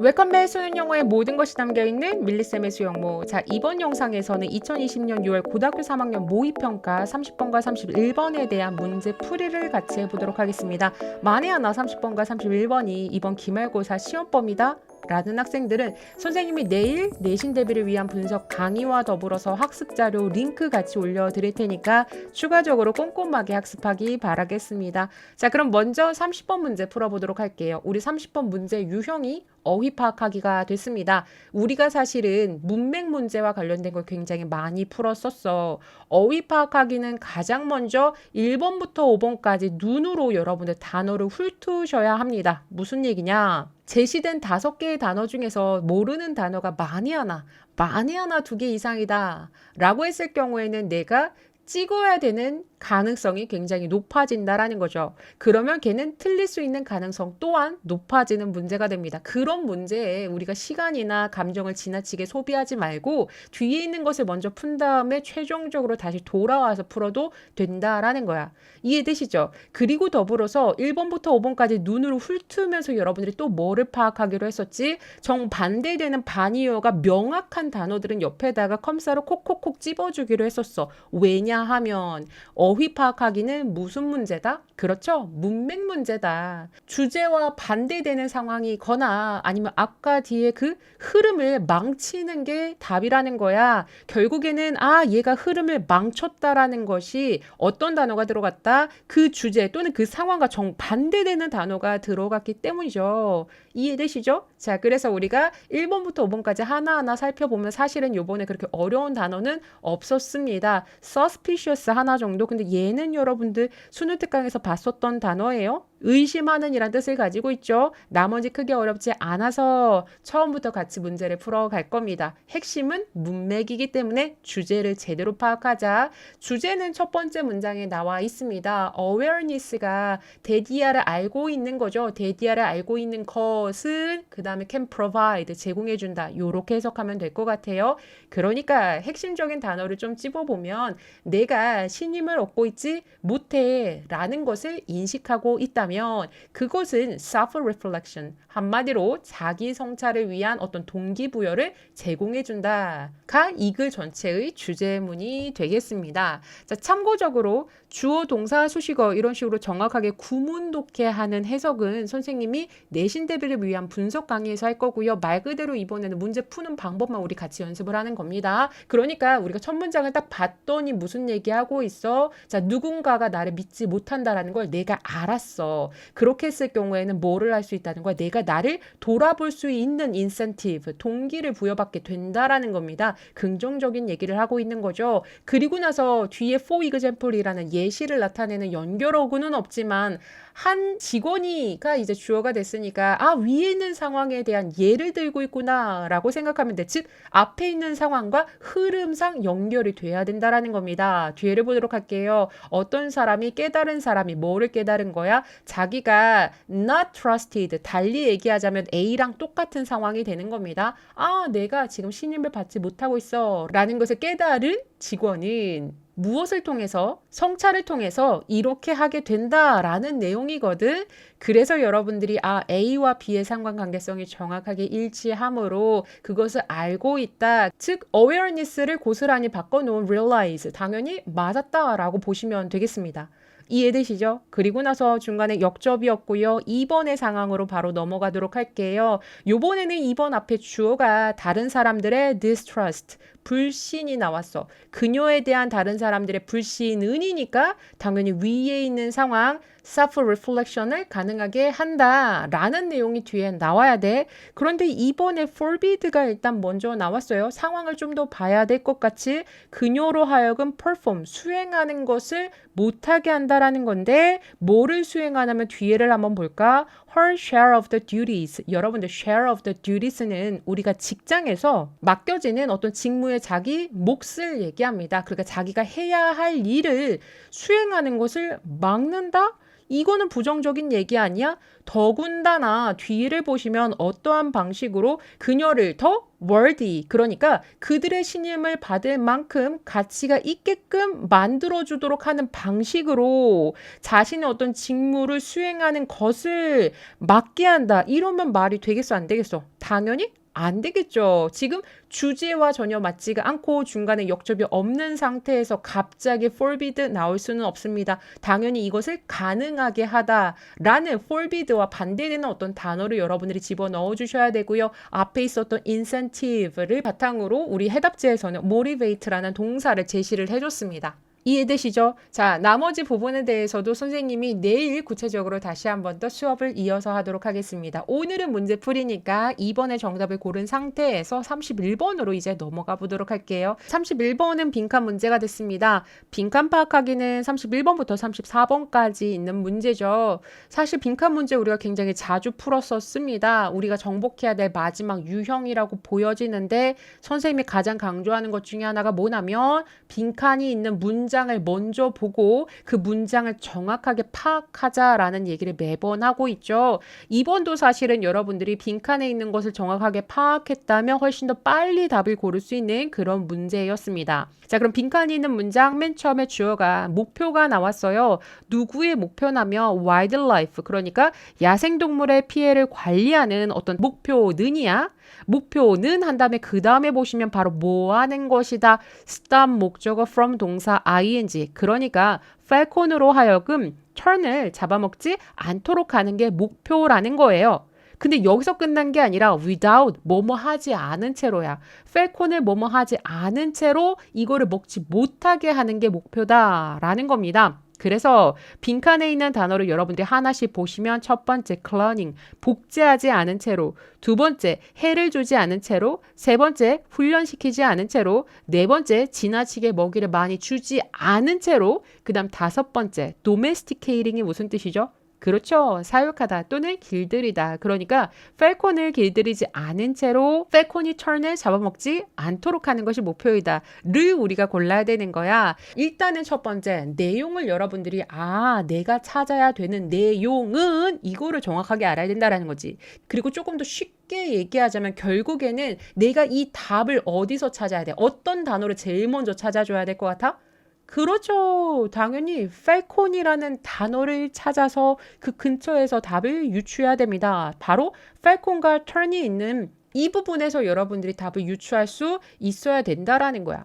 웰컴백 소년 영어의 모든 것이 담겨있는 밀리쌤의 수영모 자 이번 영상에서는 2020년 6월 고등학교 3학년 모의평가 30번과 31번에 대한 문제 풀이를 같이 해보도록 하겠습니다 만에 하나 30번과 31번이 이번 기말고사 시험범이다 라는 학생들은 선생님이 내일 내신 대비를 위한 분석 강의와 더불어서 학습 자료 링크 같이 올려드릴 테니까 추가적으로 꼼꼼하게 학습하기 바라겠습니다. 자, 그럼 먼저 30번 문제 풀어보도록 할게요. 우리 30번 문제 유형이 어휘 파악하기가 됐습니다. 우리가 사실은 문맥 문제와 관련된 걸 굉장히 많이 풀었었어. 어휘 파악하기는 가장 먼저 1번부터 5번까지 눈으로 여러분들 단어를 훑으셔야 합니다. 무슨 얘기냐? 제시된 다섯 개의 단어 중에서 모르는 단어가 많이 하나, 많이 하나 두 개 이상이다. 라고 했을 경우에는 내가 찍어야 되는 가능성이 굉장히 높아진다라는 거죠. 그러면 걔는 틀릴 수 있는 가능성 또한 높아지는 문제가 됩니다. 그런 문제에 우리가 시간이나 감정을 지나치게 소비하지 말고 뒤에 있는 것을 먼저 푼 다음에 최종적으로 다시 돌아와서 풀어도 된다라는 거야. 이해되시죠? 그리고 더불어서 1번부터 5번까지 눈으로 훑으면서 여러분들이 또 뭐를 파악하기로 했었지? 정반대되는 반이어가 명확한 단어들은 옆에다가 컴사로 콕콕콕 찝어주기로 했었어. 왜냐하면 어휘 파악하기는 무슨 문제다? 그렇죠. 문맥 문제다. 주제와 반대되는 상황이거나 아니면 앞과 뒤에 그 흐름을 망치는 게 답이라는 거야. 결국에는 아, 얘가 흐름을 망쳤다라는 것이 어떤 단어가 들어갔다? 그 주제 또는 그 상황과 정 반대되는 단어가 들어갔기 때문이죠. 이해되시죠? 자, 그래서 우리가 1번부터 5번까지 하나하나 살펴보면 사실은 요번에 그렇게 어려운 단어는 없었습니다. suspicious 하나 정도. 근데 얘는 여러분들 수능 특강에서 봤었던 단어예요. 의심하는 이란 뜻을 가지고 있죠. 나머지 크게 어렵지 않아서 처음부터 같이 문제를 풀어갈 겁니다. 핵심은 문맥이기 때문에 주제를 제대로 파악하자. 주제는 첫 번째 문장에 나와 있습니다. awareness가 대디아를 알고 있는 거죠. 대디아를 알고 있는 것은 그 다음에 can provide 제공해준다. 요렇게 해석하면 될 것 같아요. 그러니까 핵심적인 단어를 좀 찝어보면 내가 신임을 얻고 있지 못해 라는 것을 인식하고 있다면 있다면 그것은 self-reflection, 한마디로 자기 성찰을 위한 어떤 동기부여를 제공해 준다가 이 글 전체의 주제문이 되겠습니다. 자, 참고적으로 주어, 동사, 수식어 이런 식으로 정확하게 구문 독해 하는 해석은 선생님이 내신 대비를 위한 분석 강의에서 할 거고요. 말 그대로 이번에는 문제 푸는 방법만 우리 같이 연습을 하는 겁니다. 그러니까 우리가 첫 문장을 딱 봤더니 무슨 얘기하고 있어? 자, 누군가가 나를 믿지 못한다라는 걸 내가 알았어. 그렇게 했을 경우에는 뭐를 할 수 있다는 거야? 내가 나를 돌아볼 수 있는 인센티브, 동기를 부여받게 된다라는 겁니다. 긍정적인 얘기를 하고 있는 거죠. 그리고 나서 뒤에 for example이라는 예시를 나타내는 연결어구는 없지만 한 직원이가 이제 주어가 됐으니까 아 위에 있는 상황에 대한 예를 들고 있구나라고 생각하면 돼. 즉 앞에 있는 상황과 흐름상 연결이 돼야 된다라는 겁니다. 뒤에를 보도록 할게요. 어떤 사람이 깨달은 사람이 뭐를 깨달은 거야? 자기가 not trusted 달리 얘기하자면 A랑 똑같은 상황이 되는 겁니다. 아 내가 지금 신임을 받지 못하고 있어라는 것을 깨달은 직원은 무엇을 통해서 성찰을 통해서 이렇게 하게 된다라는 내용이거든. 그래서 여러분들이 아 A와 B의 상관관계성이 정확하게 일치하므로 그것을 알고 있다. 즉 awareness를 고스란히 바꿔놓은 realize 당연히 맞았다라고 보시면 되겠습니다. 이해되시죠? 그리고 나서 중간에 역접이었고요. 2번의 상황으로 바로 넘어가도록 할게요. 요번에는 2번 앞에 주어가 다른 사람들의 distrust, 불신이 나왔어. 그녀에 대한 다른 사람들의 불신은이니까 당연히 위에 있는 상황 self reflection을 가능하게 한다라는 내용이 뒤에 나와야 돼. 그런데 이번에 forbid가 일단 먼저 나왔어요. 상황을 좀 더 봐야 될 것 같이 그녀로 하여금 perform 수행하는 것을 못하게 한다라는 건데 뭐를 수행하냐면 뒤에를 한번 볼까? Her share of the duties. 여러분들 share of the duties는 우리가 직장에서 맡겨지는 어떤 직무의 자기 몫을 얘기합니다. 그러니까 자기가 해야 할 일을 수행하는 것을 막는다? 이거는 부정적인 얘기 아니야? 더군다나 뒤를 보시면 어떠한 방식으로 그녀를 더 worthy 그러니까 그들의 신임을 받을 만큼 가치가 있게끔 만들어 주도록 하는 방식으로 자신의 어떤 직무를 수행하는 것을 맡게 한다. 이러면 말이 되겠어 안 되겠어? 당연히 안 되겠죠. 지금 주제와 전혀 맞지가 않고 중간에 역접이 없는 상태에서 갑자기 forbid 나올 수는 없습니다. 당연히 이것을 가능하게 하다라는 forbid와 반대되는 어떤 단어를 여러분들이 집어넣어 주셔야 되고요. 앞에 있었던 incentive를 바탕으로 우리 해답지에서는 motivate라는 동사를 제시를 해줬습니다. 이해되시죠? 자, 나머지 부분에 대해서도 선생님이 내일 구체적으로 다시 한 번 더 수업을 이어서 하도록 하겠습니다. 오늘은 문제 풀이니까 2번의 정답을 고른 상태에서 31번으로 이제 넘어가 보도록 할게요. 31번은 빈칸 문제가 됐습니다. 빈칸 파악하기는 31번부터 34번까지 있는 문제죠. 사실 빈칸 문제 우리가 굉장히 자주 풀었었습니다. 우리가 정복해야 될 마지막 유형이라고 보여지는데 선생님이 가장 강조하는 것 중에 하나가 뭐냐면 빈칸이 있는 문 장을 먼저 보고 그 문장을 정확하게 파악하자라는 얘기를 매번 하고 있죠. 이번도 사실은 여러분들이 빈칸에 있는 것을 정확하게 파악했다면 훨씬 더 빨리 답을 고를 수 있는 그런 문제였습니다. 자, 그럼 빈칸이 있는 문장 맨 처음에 주어가 목표가 나왔어요. 누구의 목표냐면 wildlife 그러니까 야생동물의 피해를 관리하는 어떤 목표 는이야. 목표는 한 다음에 그 다음에 보시면 바로 뭐 하는 것이다. stop 목적어 from 동사 ing. 그러니까 falcon으로 하여금 turn을 잡아먹지 않도록 하는 게 목표라는 거예요. 근데 여기서 끝난 게 아니라 without 뭐뭐 하지 않은 채로야. falcon을 뭐뭐 하지 않은 채로 이거를 먹지 못하게 하는 게 목표다라는 겁니다. 그래서 빈칸에 있는 단어를 여러분들이 하나씩 보시면 첫 번째 클러닝 복제하지 않은 채로 두 번째 해를 주지 않은 채로 세 번째 훈련시키지 않은 채로 네 번째 지나치게 먹이를 많이 주지 않은 채로 그다음 다섯 번째 domesticating이 무슨 뜻이죠? 그렇죠. 사육하다 또는 길들이다. 그러니까 펠콘을 길들이지 않은 채로 펠콘이 턴을 잡아먹지 않도록 하는 것이 목표이다. 를 우리가 골라야 되는 거야. 일단은 첫 번째 내용을 여러분들이 아 내가 찾아야 되는 내용은 이거를 정확하게 알아야 된다라는 거지. 그리고 조금 더 쉽게 얘기하자면 결국에는 내가 이 답을 어디서 찾아야 돼? 어떤 단어를 제일 먼저 찾아줘야 될 것 같아? 그렇죠. 당연히 falcon이라는 단어를 찾아서 그 근처에서 답을 유추해야 됩니다. 바로 falcon과 turn이 있는 이 부분에서 여러분들이 답을 유추할 수 있어야 된다라는 거야.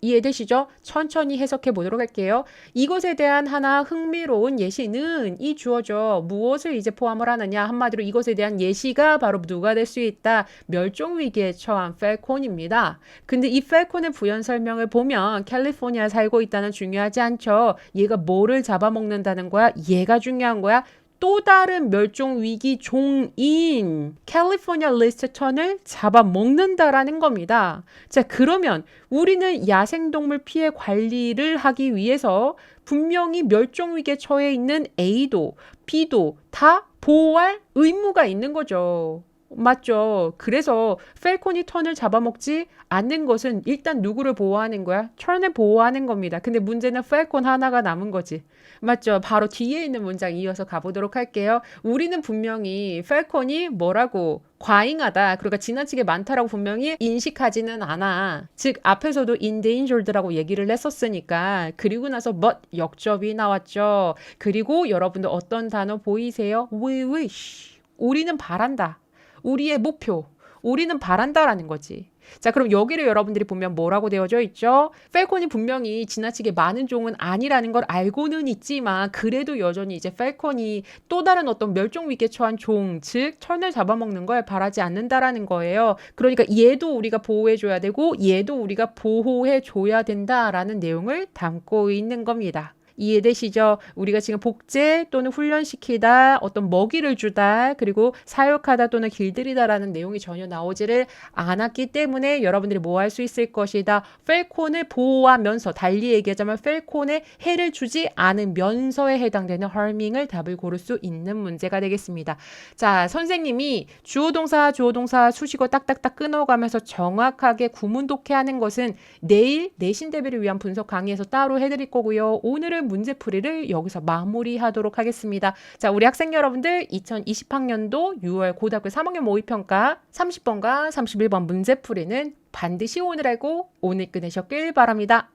이해되시죠? 천천히 해석해 보도록 할게요. 이것에 대한 하나 흥미로운 예시는 이 주어져 무엇을 이제 포함을 하느냐 한마디로 이것에 대한 예시가 바로 누가 될 수 있다 멸종 위기에 처한 펠콘입니다. 근데 이 펠콘의 부연 설명을 보면 캘리포니아 살고 있다는 중요하지 않죠. 얘가 뭐를 잡아먹는다는 거야? 얘가 중요한 거야. 또 다른 멸종 위기 종인 캘리포니아 리스턴을 잡아먹는다라는 겁니다. 자, 그러면 우리는 야생동물 피해 관리를 하기 위해서 분명히 멸종 위기에 처해 있는 A도 B도 다 보호할 의무가 있는 거죠. 맞죠. 그래서 펠콘이 턴을 잡아먹지 않는 것은 일단 누구를 보호하는 거야? 턴을 보호하는 겁니다. 근데 문제는 펠콘 하나가 남은 거지. 맞죠. 바로 뒤에 있는 문장 이어서 가보도록 할게요. 우리는 분명히 펠콘이 뭐라고 과잉하다. 그러니까 지나치게 많다라고 분명히 인식하지는 않아. 즉 앞에서도 endangered라고 얘기를 했었으니까 그리고 나서 but 역접이 나왔죠. 그리고 여러분들 어떤 단어 보이세요? We wish. 우리는 바란다. 우리의 목표. 우리는 바란다라는 거지. 자, 그럼 여기를 여러분들이 보면 뭐라고 되어져 있죠? 펠콘이 분명히 지나치게 많은 종은 아니라는 걸 알고는 있지만 그래도 여전히 이제 펠콘이 또 다른 어떤 멸종 위기에 처한 종, 즉 철을 잡아먹는 걸 바라지 않는다라는 거예요. 그러니까 얘도 우리가 보호해 줘야 되고 얘도 우리가 보호해 줘야 된다라는 내용을 담고 있는 겁니다. 이해되시죠? 우리가 지금 복제 또는 훈련시키다, 어떤 먹이를 주다, 그리고 사육하다 또는 길들이다라는 내용이 전혀 나오지를 않았기 때문에 여러분들이 뭐 할 수 있을 것이다. 펠콘을 보호하면서 달리 얘기하자면 펠콘에 해를 주지 않으면서에 해당되는 harming을 답을 고를 수 있는 문제가 되겠습니다. 자, 선생님이 주어 동사, 주어 동사 수식어 딱딱딱 끊어가면서 정확하게 구문 독해하는 것은 내일 내신 대비를 위한 분석 강의에서 따로 해드릴 거고요. 오늘은 문제풀이를 여기서 마무리하도록 하겠습니다. 자, 우리 학생 여러분들 2020학년도 6월 고등학교 3학년 모의평가 30번과 31번 문제풀이는 반드시 오늘 알고 오늘 끝내셨길 바랍니다.